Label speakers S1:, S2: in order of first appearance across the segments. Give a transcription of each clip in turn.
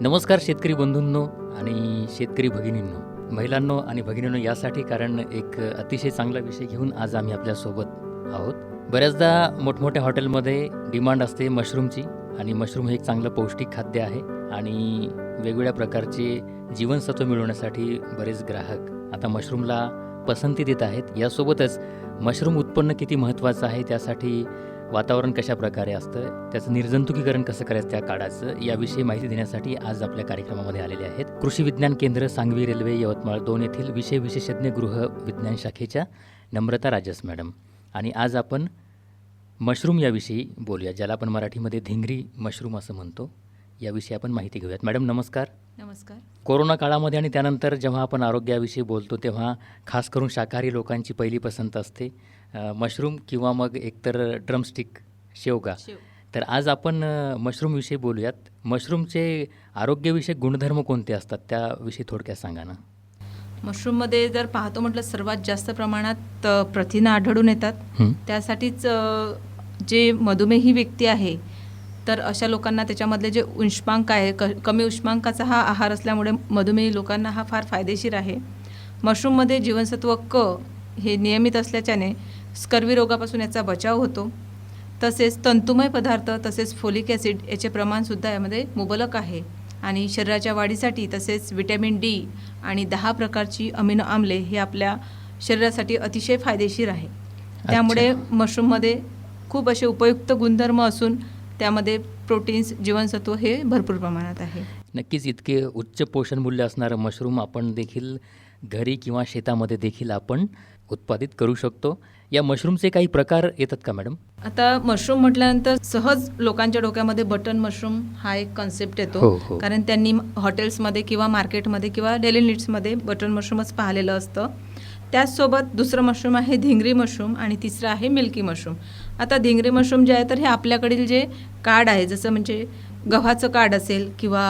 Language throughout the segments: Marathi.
S1: नमस्कार शेतकरी बंधूंनो आणि शेतकरी भगिनींनो महिलांनो आणि भगिनींनो यासाठी कारण एक अतिशय चांगला विषय घेऊन आज आम्ही आपल्यासोबत आहोत. बऱ्याचदा मोठमोठ्या हॉटेलमध्ये डिमांड असते मशरूमची आणि मशरूम हे एक चांगलं पौष्टिक खाद्य आहे आणि वेगवेगळ्या प्रकारचे जीवनसत्व मिळवण्यासाठी बरेच ग्राहक आता मशरूमला पसंती देत आहेत. यासोबतच मशरूम उत्पन्न किती महत्त्वाचं आहे त्यासाठी वातावरण कशा प्रकारे असतं त्याचं निर्जंतुकीकरण कसं करायचं त्या काळाचं याविषयी माहिती देण्यासाठी आज आपल्या कार्यक्रमामध्ये आलेले आहेत. कृषी विज्ञान केंद्र सांगवी रेल्वे यवतमाळ दोन येथील विषय विशेषज्ञ गृह विज्ञान शाखेच्या नम्रता राजस मॅडम. आणि आज आपण मशरूम याविषयी बोलूया ज्याला आपण मराठीमध्ये धिंगरी मशरूम असं म्हणतो. याविषयी आपण माहिती घेऊयात. मॅडम नमस्कार.
S2: नमस्कार.
S1: कोरोना काळामध्ये आणि त्यानंतर जेव्हा आपण आरोग्याविषयी बोलतो तेव्हा खास करून शाकाहारी लोकांची पहिली पसंत असते मशरूम किंवा मग एकतर ड्रमस्टिक शेवगा.
S2: शिव.
S1: तर आज आपण मशरूमविषयी बोलूयात. मशरूमचे आरोग्यविषयक गुणधर्म कोणते असतात? त्याविषयी थोडक्यात सांगा ना.
S2: मशरूममध्ये जर पाहतो म्हटलं सर्वात जास्त प्रमाणात प्रथिनं आढळून येतात. त्यासाठीच जे मधुमेही व्यक्ती आहे तर अशा लोकांना त्याच्यामधले जे उष्मांक आहे क कमी उष्मांकाचा हा आहार असल्यामुळे मधुमेही लोकांना हा फार फायदेशीर आहे. मशरूममध्ये जीवनसत्व क हे नियमित असल्याच्याने स्कर्वी रोगापासून याचा बचाव होतो. तसेच तंतुमय पदार्थ तसेच फोलिक ॲसिड याचे प्रमाणसुद्धा यामध्ये मुबलक आहे. आणि शरीराच्या वाढीसाठी तसेच विटॅमिन डी आणि दहा प्रकारची अमिनो आम्ले हे आपल्या शरीरासाठी अतिशय फायदेशीर आहे. त्यामुळे मशरूममध्ये खूप असे उपयुक्त गुणधर्म असून त्यामध्ये प्रोटीन्स जीवनसत्व हे भरपूर प्रमाणात आहे.
S1: नक्कीच इतके उच्च पोषण मूल्य असणारं मशरूम आपण देखील घरी किंवा शेतामध्ये देखील आपण उत्पादित करू शकतो. या मशरूमचे काही प्रकार येतात का मॅडम?
S2: आता मशरूम म्हटल्यानंतर सहज लोकांच्या डोक्यामध्ये बटन मशरूम हा एक कन्सेप्ट
S1: हो,
S2: येतो
S1: हो.
S2: कारण त्यांनी हॉटेल्समध्ये किंवा मार्केटमध्ये किंवा डेली नीड्समध्ये बटन मशरूमच पाहिलेलं असतं. त्याचसोबत दुसरं मशरूम आहे धिंगरी मशरूम आणि तिसरं आहे मिल्की मशरूम. आता धिंगरी मशरूम जे आहे तर हे आपल्याकडील जे कार्ड आहे जसं म्हणजे गव्हाचं कार्ड असेल किंवा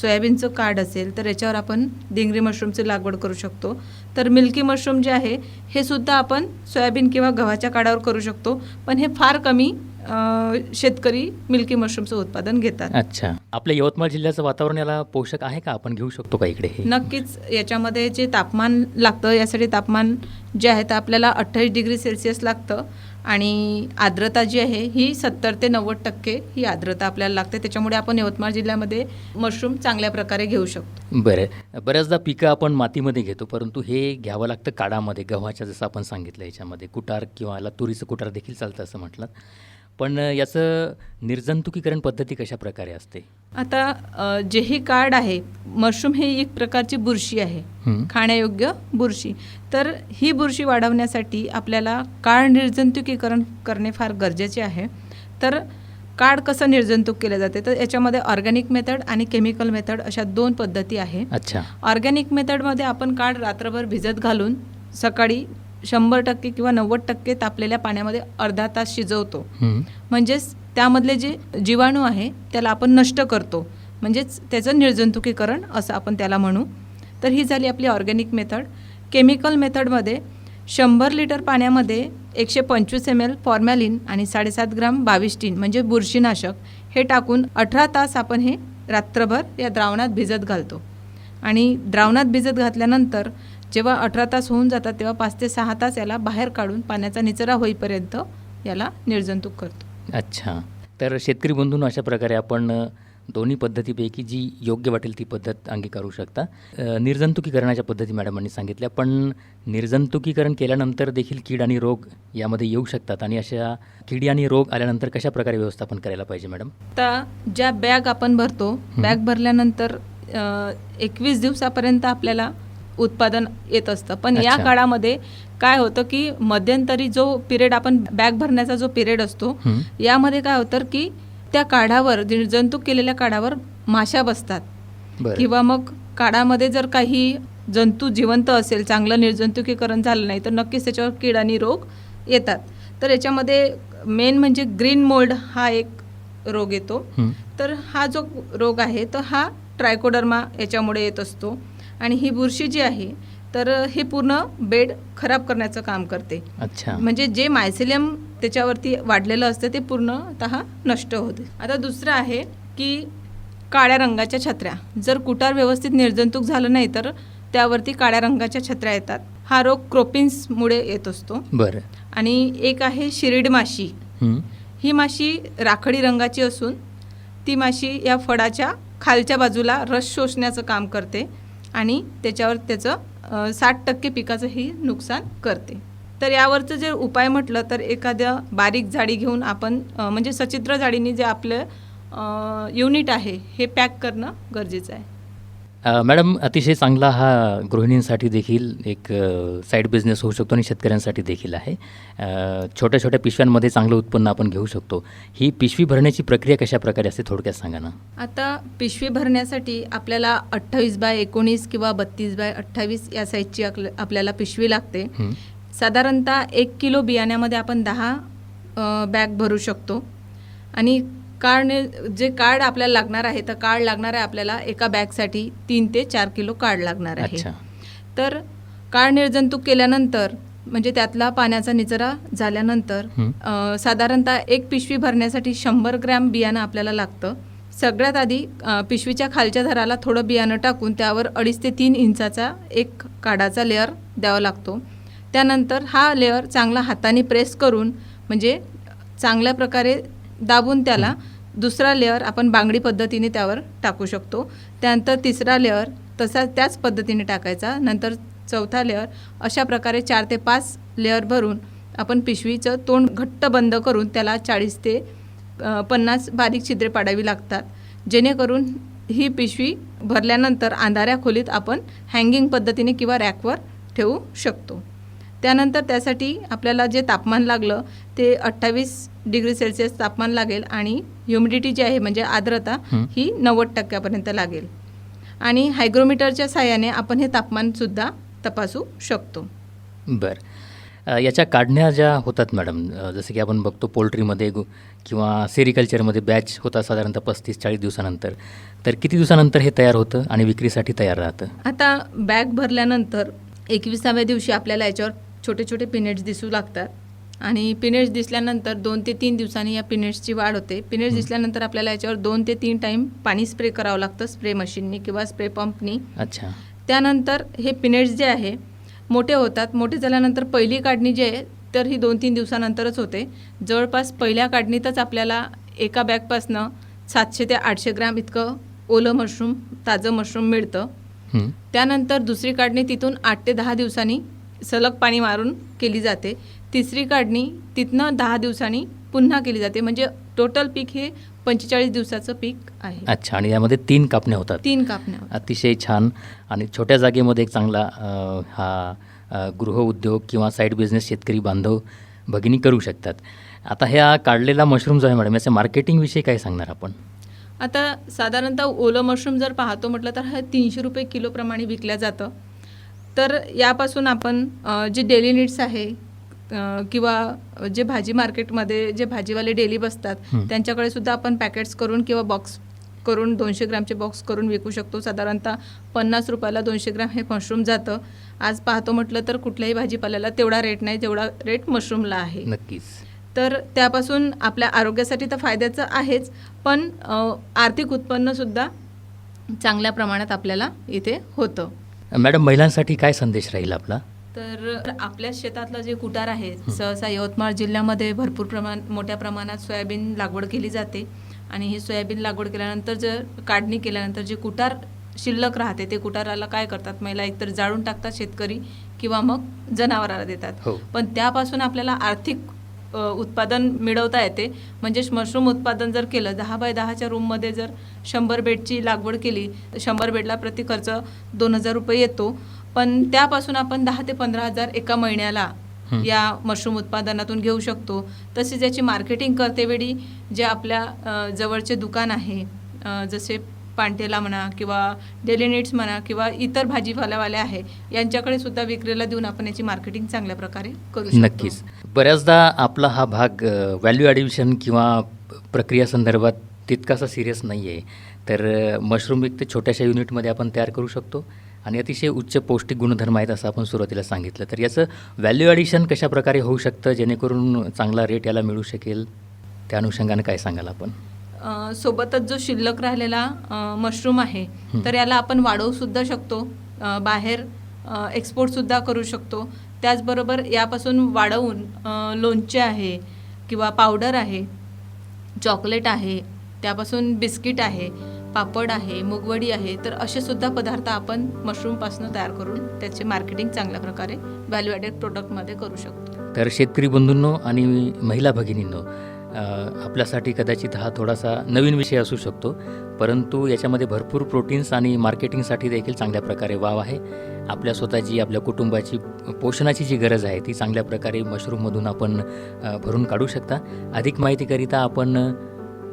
S2: सोयाबीनचं कार्ड असेल तर याच्यावर आपण धिंगरी मशरूमची लागवड करू शकतो. तर मिल्की मशरूम जे आहे हे सुद्धा आपण सोयाबीन किंवा गव्हाच्या काडावर करू शकतो पण हे फार कमी शेतकरी मिल्की मशरूमचं उत्पादन घेतात.
S1: अच्छा. आपल्या यवतमाळ जिल्ह्याचं वातावरण याला पोषक आहे का? आपण घेऊ शकतो का इकडे?
S2: नक्कीच याच्यामध्ये जे तापमान लागतं यासाठी तापमान जे आहे ते आपल्याला अठ्ठावीस डिग्री सेल्सिअस लागतं. आणि आर्द्रता जी आहे ही सत्तर ते नव्वद टक्के ही आर्द्रता आपल्याला लागते. त्याच्यामुळे आपण यवतमाळ जिल्ह्यामध्ये मशरूम चांगल्या प्रकारे घेऊ शकतो.
S1: बरं. बऱ्याचदा पिकं आपण मातीमध्ये घेतो परंतु हे घ्यावं लागतं काडामध्ये गव्हाच्या जसं आपण सांगितलं याच्यामध्ये कुटार किंवा याला तुरीचं कुटार देखील चालतं असं म्हटलं. पण याचं निर्जंतुकीकरण पद्धती कशा प्रकारे असते?
S2: आता जे हे कार्ड आहे मशरूम हे एक प्रकारची बुरशी आहे. खाण्यायोग्य बुरशी. तर ही बुरशी वाढवण्यासाठी आपल्याला काळ निर्जंतुकीकरण करणे फार गरजेचे आहे. तर काड कसं निर्जंतुक केलं जाते? तर याच्यामध्ये ऑर्गॅनिक मेथड आणि केमिकल मेथड अशा दोन पद्धती आहे.
S1: अच्छा.
S2: ऑर्गॅनिक मेथडमध्ये आपण काड रात्रभर भिजत घालून सकाळी शंभर टक्के किंवा नव्वद टक्के तापलेल्या पाण्यामध्ये अर्धा तास शिजवतो. म्हणजेच त्यामधले जे जीवाणू आहे त्याला आपण नष्ट करतो. म्हणजेच त्याचं निर्जंतुकीकरण असं आपण त्याला म्हणू. तर ही झाली आपली ऑर्गॅनिक मेथड. केमिकल मेथडमध्ये शंभर लिटर पाण्यामध्ये एकशे पंचवीस एम एल फॉर्मॅलिन आणि साडेसात ग्राम बाविस्टीन म्हणजे बुरशीनाशक हे टाकून अठरा तास आपण हे रात्रभर या द्रावणात भिजत घालतो. आणि द्रावणात भिजत घातल्यानंतर जेव्हा अठरा तास होऊन जातात तेव्हा पाच ते सहा तास याला बाहेर काढून पाण्याचा निचरा होईपर्यंत याला निर्जंतुक करतो.
S1: अच्छा. तर शेतकरी बंधूंनो अशा प्रकारे आपण दोन्ही पद्धतीपैकी जी योग्य वाटेल ती पद्धत अंगीकारू शकता. निर्जंतुकीकरणाच्या पद्धती मॅडमांनी सांगितल्या पण निर्जंतुकीकरण केल्यानंतर देखील कीड आणि रोग यामध्ये येऊ शकतात आणि अशा किडी आणि रोग आल्यानंतर कशा प्रकारे व्यवस्थापन करायला पाहिजे मॅडम?
S2: आता ज्या बॅग आपण भरतो बॅग भरल्यानंतर एकवीस दिवसापर्यंत आपल्याला उत्पादन येत असतं पण या
S1: अच्छा.
S2: काळामध्ये काय होतं की मध्यंतरी जो पिरियड आपण बॅग भरण्याचा जो पिरियड असतो
S1: हं.
S2: यामध्ये काय होतं की त्या काढावर निर्जंतुक केलेल्या काढावर माशा बसतात
S1: बरं
S2: किंवा मग काढामध्ये जर काही जंतू जिवंत असेल चांगलं निर्जंतुकीकरण झालं नाही तर नक्कीच त्याच्यावर कीड आणि रोग येतात तर याच्यामध्ये मेन म्हणजे ग्रीन मोल्ड हा एक रोग येतो
S1: हं.
S2: तर हा जो रोग आहे तर हा ट्रायकोडर्मा याच्यामुळे येत असतो आणि ही बुरशी जी आहे तर हे पूर्ण बेड खराब करण्याचं काम करते.
S1: अच्छा.
S2: म्हणजे जे मायसिलियम त्याच्यावरती वाढलेलं असतं ते पूर्णतः नष्ट होते. आता दुसरं आहे की काळ्या रंगाच्या छत्र्या. जर कुटार व्यवस्थित निर्जंतुक झालं नाही तर त्यावरती काळ्या रंगाच्या छत्र्या येतात. हा रोग क्रोपिन्समुळे येत असतो.
S1: बरं.
S2: आणि एक आहे शिरीड माशी.
S1: हं.
S2: ही माशी राखडी रंगाची असून ती माशी या फळाच्या खालच्या बाजूला रस शोषण्याचं काम करते. आणि त्याच्यावर त्याचं साठ टक्के पिकाचं ही नुकसान करते. तर यावरचं जर उपाय म्हटलं तर एखाद्या बारीक जाडी घेऊन आपण म्हणजे सचित्र जाडीने जे आपलं युनिट आहे हे पॅक करणं गरजेचं आहे.
S1: मॅडम अतिशय चांगला हा गृहिणींसाठी देखील एक साईड बिझनेस होऊ शकतो आणि शेतकऱ्यांसाठी देखील आहे. छोट्या छोट्या पिशव्यांमध्ये चांगलं उत्पन्न आपण घेऊ शकतो. ही पिशवी भरण्याची प्रक्रिया कशा प्रकारे असते थोडक्यात सांगा ना.
S2: आता पिशवी भरण्यासाठी आपल्याला अठ्ठावीस बाय एकोणीस किंवा बत्तीस बाय अठ्ठावीस या साईजची आपल्या- आपल्याला पिशवी लागते. साधारणतः एक किलो बियाण्यामध्ये आपण दहा बॅग भरू शकतो. आणि कार्डने जे कार्ड आपल्याला लागणार आहे तर कार्ड लागणार आहे आपल्याला एका बॅगसाठी तीन ते चार किलो कार्ड लागणार आहे. तर कार्ड निर्जंतुक केल्यानंतर म्हणजे त्यातला पाण्याचा निचरा झाल्यानंतर साधारणतः एक पिशवी भरण्यासाठी शंभर ग्रॅम बियाणं आपल्याला लागतं. सगळ्यात आधी पिशवीच्या खालच्या धराला थोडं बियाणं टाकून त्यावर अडीच ते तीन इंचाचा एक काडाचा लेअर द्यावा लागतो. त्यानंतर हा लेअर चांगला हाताने प्रेस करून म्हणजे चांगल्या प्रकारे दाबून त्याला दुसरा लेअर आपण बांगडी पद्धतीने त्यावर टाकू शकतो. त्यानंतर तिसरा लेअर तसा त्याच पद्धतीने टाकायचा. नंतर चौथा लेअर अशा प्रकारे चार ते पाच लेअर भरून आपण पिशवीचं तोंड घट्ट बंद करून त्याला चाळीस ते पन्नास बारीक छिद्रे पाडावी लागतात. जेणेकरून ही पिशवी भरल्यानंतर अंधाऱ्या खोलीत आपण हँगिंग पद्धतीने किंवा रॅकवर ठेवू शकतो. त्यानंतर त्यासाठी आपल्याला जे तापमान लागलं ते अठ्ठावीस डिग्री सेल्सिअस तापमान लागेल आणि ह्युमिडिटी जी आहे म्हणजे आर्द्रता
S1: हं.
S2: नव्वद टक्क्यापर्यंत लागेल. आणि हायग्रोमीटरच्या साहाय्याने आपण हे तापमानसुद्धा तपासू शकतो.
S1: बरं. याच्या काढण्या ज्या होतात मॅडम जसं की आपण बघतो पोल्ट्रीमध्ये किंवा सेरिकल्चरमध्ये बॅच होतात साधारणतः पस्तीस चाळीस दिवसानंतर. तर किती दिवसानंतर हे तयार होतं आणि विक्रीसाठी तयार राहतं?
S2: आता बॅग भरल्यानंतर एकविसाव्या दिवशी आपल्याला याच्यावर छोटे छोटे पिनेट्स दिसू लागतात. आणि पिनेट्स दिसल्यानंतर दोन ते तीन दिवसांनी या पिनेट्सची वाढ होते. पिनेट्स दिसल्यानंतर आपल्याला याच्यावर दोन ते तीन टाईम पाणी स्प्रे करावं लागतं स्प्रे मशीननी किंवा स्प्रे पंपनी
S1: अच्छा.
S2: त्यानंतर हे पिनेट्स जे आहे मोठे होतात. मोठे झाल्यानंतर पहिली काढणी जी आहे तर ही दोन तीन दिवसानंतरच होते. जवळपास पहिल्या काढणीतच आपल्याला एका बॅगपासनं सातशे ते आठशे ग्रॅम इतकं ओलं मशरूम ताजं मशरूम मिळतं.
S1: हं.
S2: त्यानंतर दुसरी काढणी तिथून आठ ते दहा दिवसांनी सलग पाणी मारून केली जाते. तिसरी काढणी तिथनं दहा दिवसांनी पुन्हा केली जाते. म्हणजे टोटल पीक हे पंचेचाळीस दिवसाचं पीक आहे.
S1: अच्छा आणि यामध्ये तीन कापण्या होतात.
S2: तीन कापण्या
S1: अतिशय छान आणि छोट्या जागेमध्ये एक चांगला हा गृहउद्योग किंवा साईड बिझनेस शेतकरी बांधव भगिनी करू शकतात. आता ह्या काढलेला मशरूम जो आहे मॅडम याच्या मार्केटिंगविषयी काय सांगणार आपण?
S2: आता साधारणतः ओलं मशरूम जर पाहतो म्हटलं तर हा तीनशे रुपये किलोप्रमाणे विकल्या जातं. तर यापासून आपण जे डेली नीड्स आहे किंवा जे भाजी मार्केटमध्ये जे भाजीवाले डेली बसतात. त्यांच्याकडे सुद्धा आपण पॅकेट्स करून किंवा बॉक्स करून दोनशे ग्रॅमचे बॉक्स करून विकू शकतो. साधारणतः पन्नास रुपयाला दोनशे ग्रॅम हे मशरूम जातं. आज पाहतो म्हटलं तर कुठल्याही भाजीपाल्याला तेवढा रेट नाही तेवढा रेट मशरूमला आहे.
S1: नक्कीच.
S2: तर त्यापासून आपल्या आरोग्यासाठी तर फायद्याचं आहेच पण आर्थिक उत्पन्नसुद्धा चांगल्या प्रमाणात आपल्याला इथे होतं.
S1: मॅडम महिलांसाठी काय संदेश राहील आपला?
S2: तर आपल्या शेतातलं जे कुटार आहे सहसा यवतमाळ जिल्ह्यामध्ये भरपूर प्रमाण मोठ्या प्रमाणात सोयाबीन लागवड केली जाते. आणि ही सोयाबीन लागवड केल्यानंतर जर काढणी केल्यानंतर जे कुटार शिल्लक राहते ते कुटाराला काय करतात? महिला एकतर जाळून टाकतात शेतकरी किंवा मग जनावराला देतात.
S1: हो.
S2: पण त्यापासून आपल्याला आर्थिक उत्पादन मिळवता येते. म्हणजे मशरूम उत्पादन जर केलं दहा बाय दहाच्या रूममध्ये जर शंभर बेडची लागवड केली तर शंभर बेडला प्रति खर्च दोन हजार रुपये येतो. पण त्यापासून आपण दहा ते पंधरा हजार एका महिन्याला. या मशरूम उत्पादनातून घेऊ शकतो. तसेच याची मार्केटिंग करतेवेळी जे आपल्या जवळचे दुकान आहे जसे पांटेला म्हणा किंवा डेली नीड्स म्हणा किंवा इतर भाजीपालावाले आहे यांच्याकडे सुद्धा विक्रीला देऊन आपण याची मार्केटिंग चांगल्या प्रकारे करू
S1: नक्कीच. बऱ्याचदा आपला हा भाग व्हॅल्यू ॲडिशन किंवा प्रक्रिया संदर्भात तितकासा सिरियस नाही आहे तर मशरूम एक ते छोट्याशा युनिटमध्ये आपण तयार करू शकतो आणि अतिशय उच्च पौष्टिक गुणधर्म आहेत असं आपण सुरुवातीला सांगितलं. तर याचं व्हॅल्यू ॲडिशन कशाप्रकारे होऊ शकतं जेणेकरून चांगला रेट याला मिळू शकेल त्या अनुषंगाने काय सांगाल आपण?
S2: सोबतच जो शिल्लक राहिलेला मशरूम आहे तर याला आपण वाढवू सुद्धा शकतो. बाहेर एक्सपोर्टसुद्धा करू शकतो. त्याचबरोबर यापासून वाढवून लोणचे आहे किंवा पावडर आहे चॉकलेट आहे त्यापासून बिस्किट आहे पापड आहे मुगवडी आहे तर असे सुद्धा पदार्थ आपण मशरूमपासून तयार करून त्याचे मार्केटिंग चांगल्या प्रकारे व्हॅल्यू ॲडेड प्रोडक्टमध्ये करू शकतो.
S1: तर शेतकरी बंधूंनो आणि महिला भगिनींनो आपल्यासाठी कदाचित हा थोडासा नवीन विषय असू शकतो परंतु याच्यामध्ये भरपूर प्रोटीन्स आणि मार्केटिंगसाठी देखील चांगल्या प्रकारे वाव आहे. आपल्या स्वतःची आपल्या कुटुंबाची पोषणाची जी गरज आहे ती चांगल्या प्रकारे मशरूममधून आपण भरून काढू शकता. अधिक माहितीकरिता आपण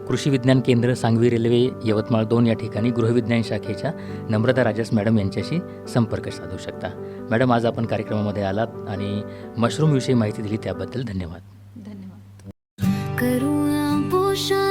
S1: कृषी विज्ञान केंद्र सांगवी रेल्वे यवतमाळ दोन या ठिकाणी गृहविज्ञान शाखेच्या नम्रता राजस मॅडम यांच्याशी संपर्क साधू शकता. मॅडम आज आपण कार्यक्रमामध्ये आलात आणि मशरूमविषयी माहिती दिली त्याबद्दल धन्यवाद.
S3: पोषण